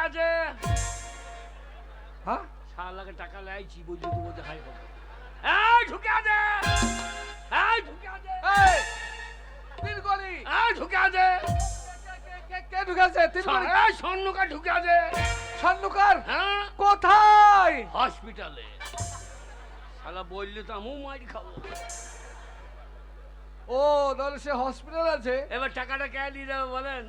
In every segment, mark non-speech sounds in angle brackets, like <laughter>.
আছে? হ্যাঁ? শালাকে টাকা লাইছি বুঝলি তো বলতে পাবো এই ঢুকে আছে! এই ঢুকে আছে! এই তিন গলি এই ঢুকে আছে! কে- কে- কে ঢুকেছে তিন গলি এই স্বর্ণকার ঢুকে আছে! স্বর্ণকার? হ্যাঁ? কোথায়? হসপিটালে। শালা বললে তো আমিও মারি খাব। ও তাহলে সে হসপিটাল আছে? এবার টাকাটা কে নিয়ে যাবে বলেন?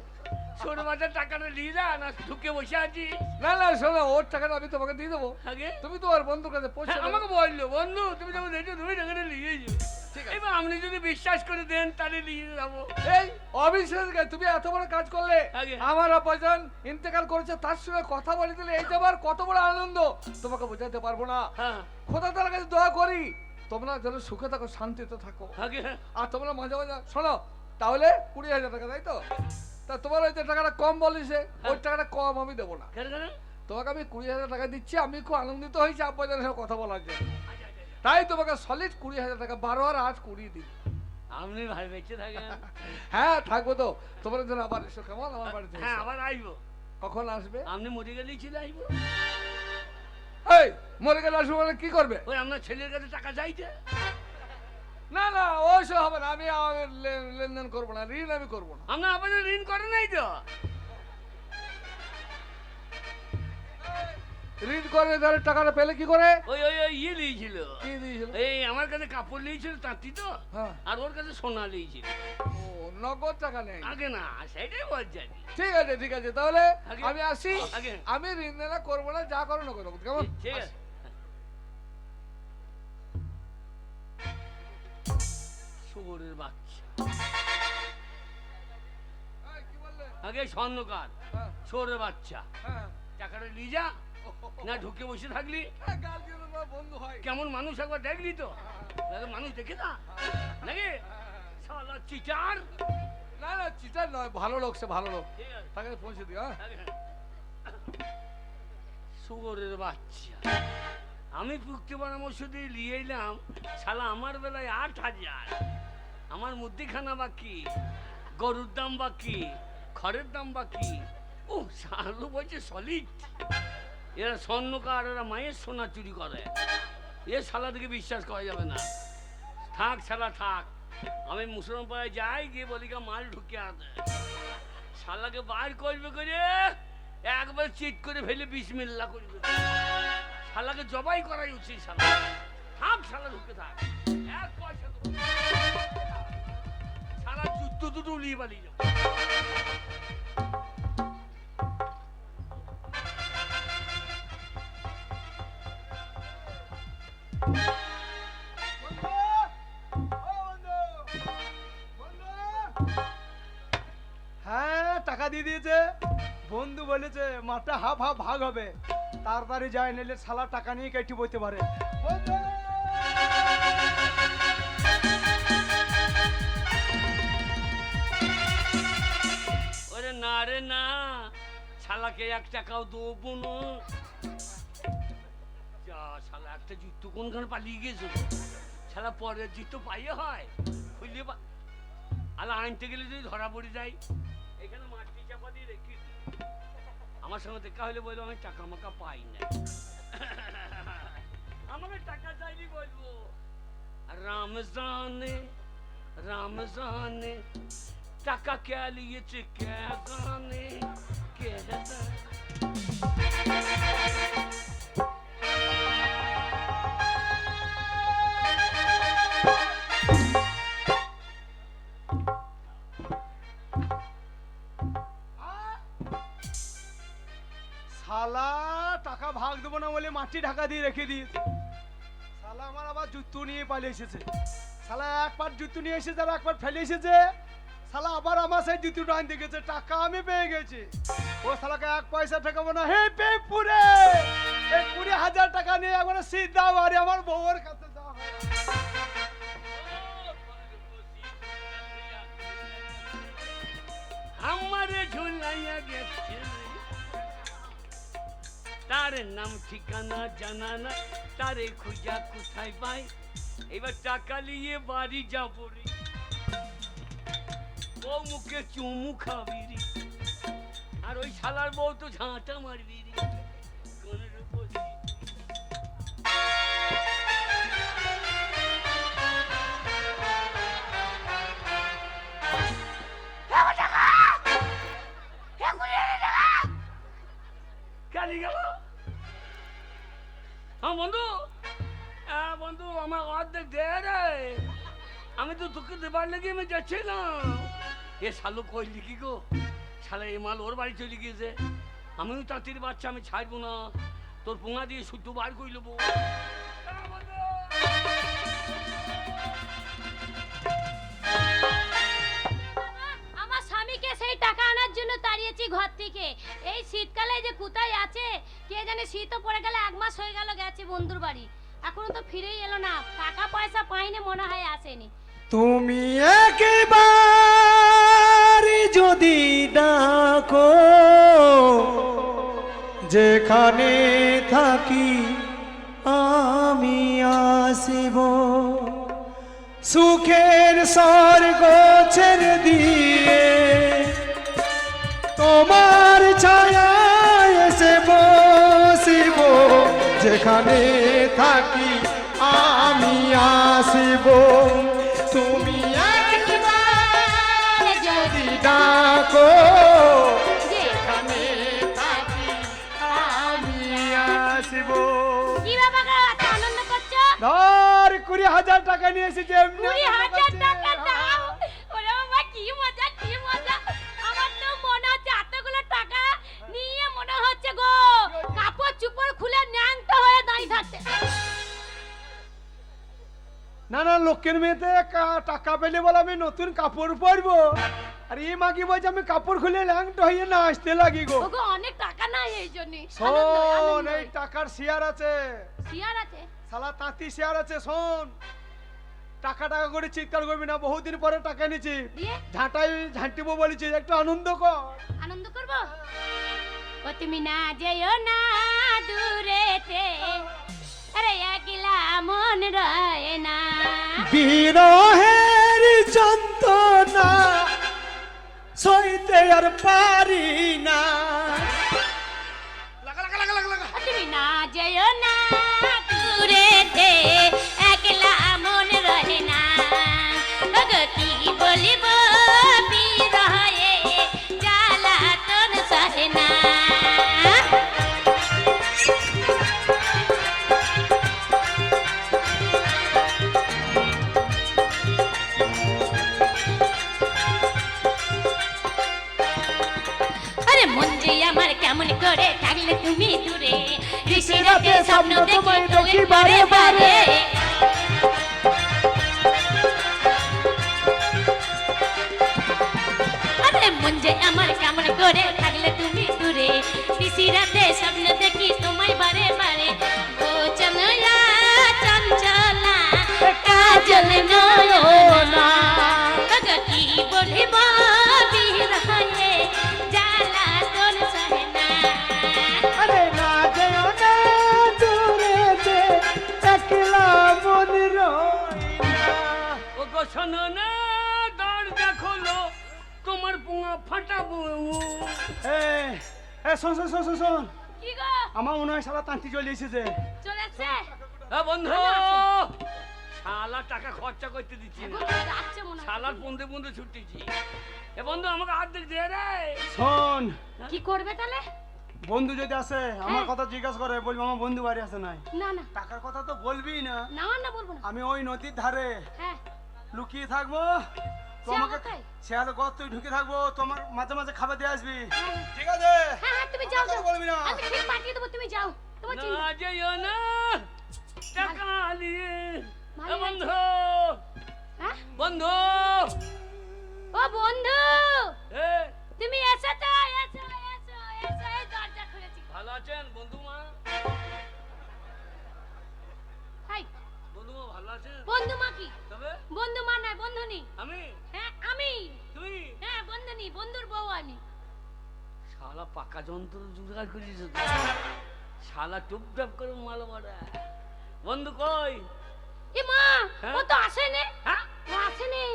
ছোট বাচ্চার টাকাটা নিয়ে যা না ঢুকে বসে আছি। না না শোনো ওর টাকাটা আমি তোমাকে দিয়ে দেবো। আগে? তুমি তো ওর বন্ধুর কাছে পৌঁছে হ্যাঁ, আমাকে বলল বন্ধু তুমি যখন দেখছ তুমি টাকাটা নিয়ে যাও এবার আপনি যদি বিশ্বাস করে দেন তাহলে নিয়ে যাব। এই অবিশ্বাস তুমি এত বড় কাজ করলে আমার অপজন ইন্তেকাল করেছে তার সঙ্গে কথা বলে দিলে এই আমার কত বড় আনন্দ তোমাকে বোঝাতে পারব না। হ্যাঁ। খোদা তার কাছে দোয়া করি তোমরা যেন সুখে থাকো শান্তিতে থাকো। আর তোমরা মাঝে মাঝে শোনো তাহলে কুড়ি হাজার টাকা তাই তো? তা তোমার ওই যে টাকাটা কম বলিছে ওই টাকাটা কম আমি দেবো না। তোমাকে আমি কুড়ি হাজার টাকা দিচ্ছি আমি খুব আনন্দিত হয়েছি আব্বাজানের সাথে কথা বলার জন্য। তাই তোমাকে সলিড কুড়ি হাজার টাকা বারো আর আট কুড়ি দিই। আপনি ভাই বেঁচে থাকেন। <laughs> হ্যাঁ থাকব তো। তোমার জন্য আবার এসো কেমন? আমার বাড়িতে হ্যাঁ আবার আসব। কখন আসবে? আপনি মরে গেলেই ছিল আসব। এই মরে গেলে আসব মানে কি করবে? ওই আপনার ছেলের কাছে টাকা চাইছে। না না ওইসব হবে না আমি লেনদেন করব না ঋণ আমি করব না। আপনার ঋণ করে নাই তো? ঋণ করে তাহলে টাকাটা পেলে কি করে? ওই ওই ওই ইয়ে নিয়েছিল কি দিয়েছিল? এই আমার কাছে কাপড় নিয়েছিল তাঁতি তো হ্যাঁ। আর ওর কাছে সোনা নিয়েছিল ও নগদ টাকা নেই। আগে না সেটাই বলছি ঠিক আছে ঠিক আছে তাহলে আমি আসি। আমি ঋণ দেনা করব না যা করো না করব কেমন? ঠিক আছে। বাচ্চা? আগে স্বর্ণকার হ্যাঁ, বাচ্চা। হ্যাঁ। টাকাটা নিয়ে যা না ঢুকে বসে থাকলি। হ্যাঁ, হয়। কেমন মানুষ একবার দেখলি তো? মানুষ দেখে না? নাকি? শালা চিটার। না না চিটার নয় ভালো লোক সে ভালো লোক। তাকে পৌঁছে দিও হ্যাঁ। বাচ্চা। আমি পুক্তি পরামর্শ দিয়ে নিয়ে এলাম শালা আমার বেলায় আট হাজার। আমার মুদিখানা বাকি, গরুর দাম বাকি, খড়ের দাম বাকি। ও শালু বলছে সলিড এরা স্বর্ণকার, এরা মায়ের সোনা চুরি করে। এ শালা থেকে বিশ্বাস করা যাবে না। থাক শালা, থাক। আমি মুসলমান পাড়ায় যাই, গিয়ে বলি মাল ঢুকে আছে শালাকে বার করবে করে একবার চিট করে ফেলে বিসমিল্লা করবে। শালাকে জবাই করাই উচিত শালা। হ্যাঁ টাকা দিয়ে দিয়েছে। বন্ধু বলেছে মাঠটা হাফ হাফ ভাগ হবে। তাড়াতাড়ি যায় নিলে শালা টাকা নিয়ে কেটে বইতে পারে! ওরে না রে না, শালাকে এক টাকাও দেবো না যা, শালা একটা জুতো কোনখানে পালিয়ে গেছে শালা পরের জুতো পাইয়ে হয়, খুললে আলা আনতে গেলে যদি ধরা পড়ে যায় এখানে মাটি চাপা দিয়ে রেখে। আমার সঙ্গে দেখা হলে বলব, আমি টাকা মাকা পাই না। আমার টাকা চাইনি বলব। রামজানে রামজানে টাকা কে লিয়েছে, কে জানে, কে শালা, টাকা ভাগ দেবো না বলে মাটি ঢাকা দিয়ে রেখে দিয়েছে। শালা আমার আবার জুতো নিয়ে পালিয়ে এসেছে। শালা একবার জুতো নিয়ে এসেছে আর একবার ফেলে এসেছে। শালা আবার আমার সেই জুতোটা আনতে গেছে, টাকা আমি পেয়ে গেছি। ও শালাকে এক পয়সা ঠেকাবো না। হে পে পুরে এই কুড়ি হাজার টাকা নিয়ে একবার সিদ্ধা বাড়ি আমার বউয়ের কাছে যাওয়া আমারে ঝুলাইয়া গেছে। তার নাম ঠিকানা জানা না তারে খুঁজা কোথায় পাই? এবার টাকা নিয়ে বাড়ি যাব রে। ও মুখে চুমু খাবি রে। আর ওই শালার বউ তো ঝাঁটা মারবি রে। আমি তো তোকে দেবার লেগে আমি যাচ্ছিলাম। এ শালু কইলি কি গো? শালা, এ মাল ওর বাড়ি চলে গিয়েছে। আমিও তাঁতির বাচ্চা, আমি ছাড়বো না। তোর পোঙা দিয়ে শুদ্ধ বার করে নেব। আমার স্বামীকে সেই টাকা আনার জন্য তাড়িয়েছি ঘর থেকে। এই শীতকালে যে কোথায় আছে, কে জানে শীতও পড়ে গেলে এক মাস হয়ে গেল গেছে বন্ধুর বাড়ি। এখনও তো ফিরেই এলো না। টাকা পয়সা পাইনি, মনে হয় আসেনি। তুমি একবার যদি ডাকো, যেখানে থাকি আমি আসিব। সুখের স্বর্গ ছেড়ে দিয়ে তোমার ছায়ায় এসে বসিব। যেখানে থাকি আমি আসিব। হাজার টাকা নিয়ে এসেছি এমনি কুড়ি হাজার টাকা দাও। ওরে বাবা কি মজা কি মজা। আমার তো মনে হচ্ছে এতগুলো টাকা নিয়ে মনে হচ্ছে গো কাপড় চুপড় খুলে ন্যাংট হয়ে দাঁড়িয়ে থাকতে না না লোকের মেয়েতে টাকা পেলে বলে আমি নতুন কাপড় পরবো। আর এই মাগি বলছে আমি কাপড় খুলে ল্যাংটা হয়ে না আসতে লাগি গো। অনেক টাকা নাই এই জন্য। শোন এই টাকার শেয়ার আছে। শিয়ার আছে? সালা তাঁতি শেয়ার আছে শোন। টাকা টাকা করে চিৎকার করবি না বহুদিন পরে টাকা নিচ্ছি দিয়ে? ঝাঁটাই ঝাঁটিবো বলেছি একটু আনন্দ কর। আনন্দ করব? তুমি না যেও না দূরেতে আরে একলা মন রয় না। বিরহের যন্ত্রণা সইতে আর পারি না। ঋষি রাতে স্বপ্ন দেখি তোকে বারে বারে আরে মন যে আমার কেমন করে থাকলে তুমি দূরে ঋষি রাতে স্বপ্ন দেখি তোমায় বারে বারে ও চনলা চঞ্চলা কাজল নয়না কি বলিব বিরহে ফাটাবো। এ এ শোন শোন শোন শোন কি গো? আমার মনে হয় সারা তান্তি চলে এসেছে। চলে আসছে এ বন্ধু। শালা টাকা খরচা করতে দিচ্ছি না। শালার পন্দে পন্দে ছুটেছি এ বন্ধু আমাকে অর্ধেক দে। রে শোন কি করবে তাহলে? বন্ধু যদি আসে আমার হ্যাঁ। কথা জিজ্ঞাসা করে বলব আমার বন্ধু বাড়ি আছে নাই। না না। টাকার কথা তো বলবি না। না না বলব না। আমি ওই নদীর ধারে হ্যাঁ। লুকিয়ে থাকব। তোমাকে? শেয়াল গত তুই ঢুকে থাকব তোমার মাঝে মাঝে খাবার দিয়ে আসবি। হ্যাঁ, ঠিক আছে? হ্যাঁ হ্যাঁ তুমি যাও যাও। বলবি না। আমি ঠিক পাঠিয়ে দেবো তুমি যাও। তোমার চিন্তা না। যেও না টাকা নিয়ে এ বন্ধু। হ্যাঁ? বন্ধু। ও বন্ধু! এ। তুমি এসে তো যন্ত্র জোগাড় করিস শালা টুপটাপ করে মাল মারা বন্ধু কই? এ মা হ্যাঁ? ও তো আসেনি? হ্যাঁ? ও আসেনি?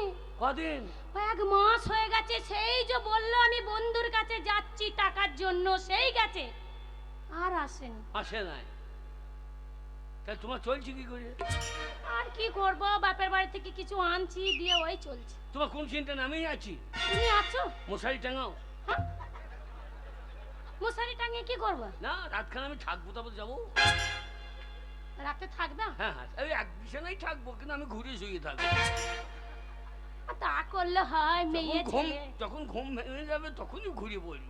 কদিন? এক মাস হয়ে গেছে সেই যে বলল আমি বন্ধুর কাছে যাচ্ছি টাকার জন্য সেই গেছে। আর আসেনি। আসে নাই। তা তোমার চলছে কি করে? আর কি করব বাপের বাড়ি থেকে কিছু আনছি দিয়ে ওই চলছে। তোমার কোন চিন্তা নামেই আছি? তুমি আছো? মশারি টাঙাও। হ্যাঁ? মশারি টাঙিয়ে কি করব? না রাতখানে আমি থাকব তারপর যাব। রাতে থাকবে? হ্যাঁ হ্যাঁ ওই এক বিছানায় থাকব কিন্তু আমি ঘুরে শুয়ে থাকব। তা করলে হয় মেয়ে ঘুম যখন ঘুম ভেঙে যাবে তখনই ঘুরে পড়ব।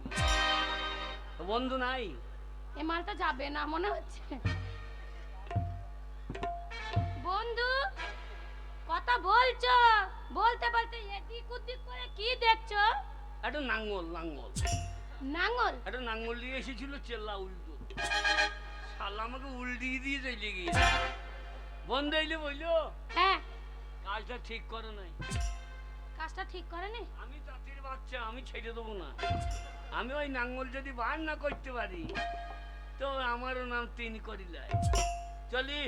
বন্ধু নাই? এ মালটা যাবে না মনে হচ্ছে। বন্ধু কথা বলছো? বলতে বলতে এদিক ওদিক করে কি দেখছ? একটা নাঙ্গল নাঙ্গল। নাঙ্গল একটা নাঙ্গল নিয়ে এসেছিল চেল্লা উল্টো। শালা আমাকে দিয়ে চলে গিয়েছে। বন্ধু বলল হ্যাঁ। কাজটা ঠিক করে নাই। কাজটা ঠিক করেনি? আমি জাতির বাচ্চা আমি ছেড়ে দেবো না। আমি ওই নাঙ্গল যদি বার না করতে পারি তো আমারও নাম তিন করিলাই। চলি।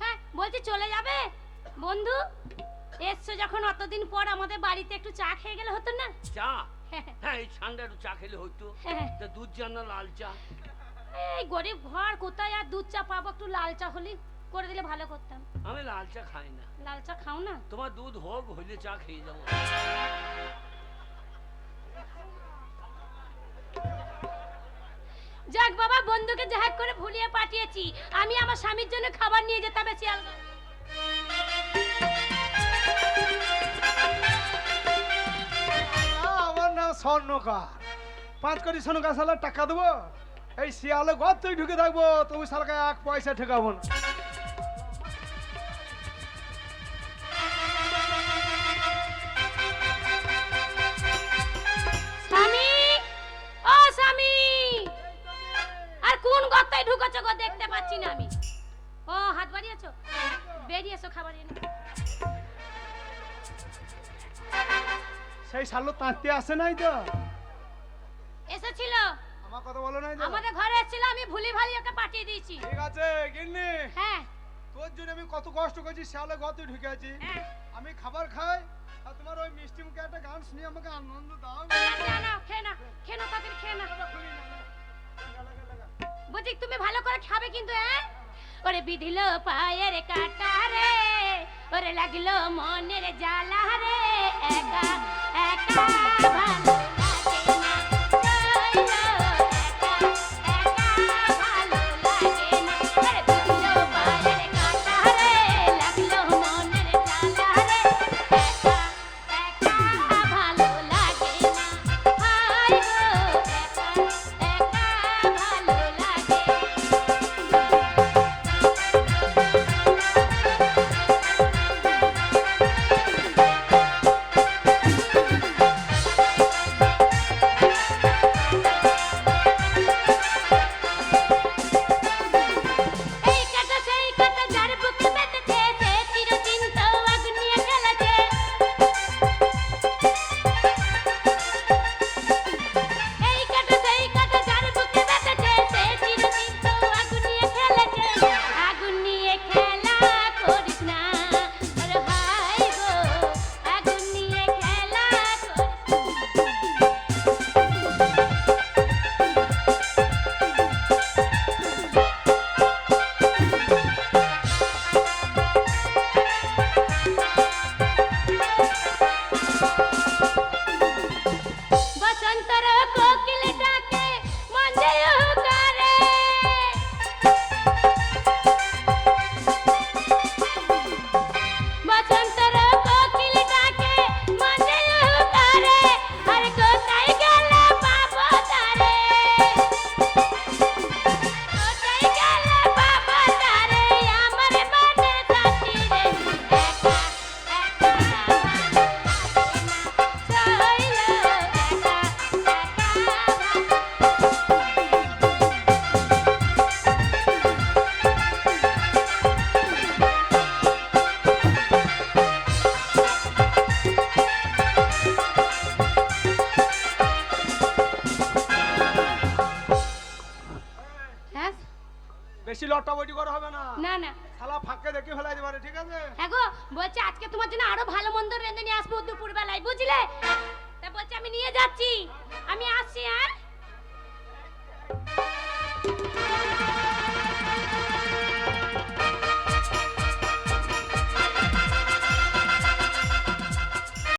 হ্যাঁ বলছি চলে যাবে? বন্ধু এসছো যখন অতদিন পর আমাদের বাড়িতে একটু চা খেয়ে গেলে হতো না? চা? হ্যাঁ এই ঠান্ডা একটু চা খেলে হইতো হ্যাঁ। তা দুধ চা না লাল চা। এই গরিব ঘর কোথায়? আর দুধ চা পাবো একটু লাল চা হলে? করে দিলে ভালো করতাম। আমি লাল চা খাই না। লাল চা খাও না? তোমার দুধ হোক হইলে চা খেয়ে যাব। যাক বাবা বন্ধুকে জাহাজ করে ভুলিয়ে পাঠিয়েছি। আমি আমার স্বামীর জন্য খাবার নিয়ে যেতে হবে শিয়াল স্বর্ণকার। পাঁচ কোটি স্বর্ণকার সালা টাকা দেবো। এই শিয়ালে গর্তই ঢুকে থাকব। তবু সালকে এক পয়সা ঠেকাবো না। সালো আসে নাই তো? এসেছিল। আমার কথা বলো নাই তো? আমাদের ঘরে এসেছিল আমি ভুলি ভালি ওকে পাঠিয়ে দিয়েছি। ঠিক আছে গিন্নি। হ্যাঁ। তোর জন্য আমি কত কষ্ট করছি শিয়ালে গর্তে ঢুকে আছি হ্যাঁ। আমি খাবার খাই আর তোমার ওই মিষ্টি মুখে একটা গান শুনিয়ে আমাকে আনন্দ দাও। না না খেয়ে না খেয়ে না তাদের খেয়ে না খুলি না, না। লাগা, লাগা, লাগা। তুমি ভালো করে খাবে কিন্তু হ্যাঁ? ওরে বিধিল পায়ের কাটা রে ওরে লাগল মনের জ্বালা রে একা একা বটি করা হবে ঠিক আছে? হ্যাঁ বলছি আজকে তোমার জন্য আরও ভালো মন্দ রেঁধে নিয়ে আসব দুপুর বুঝলে? তা বলছি আমি নিয়ে যাচ্ছি। আমি আসছি হ্যাঁ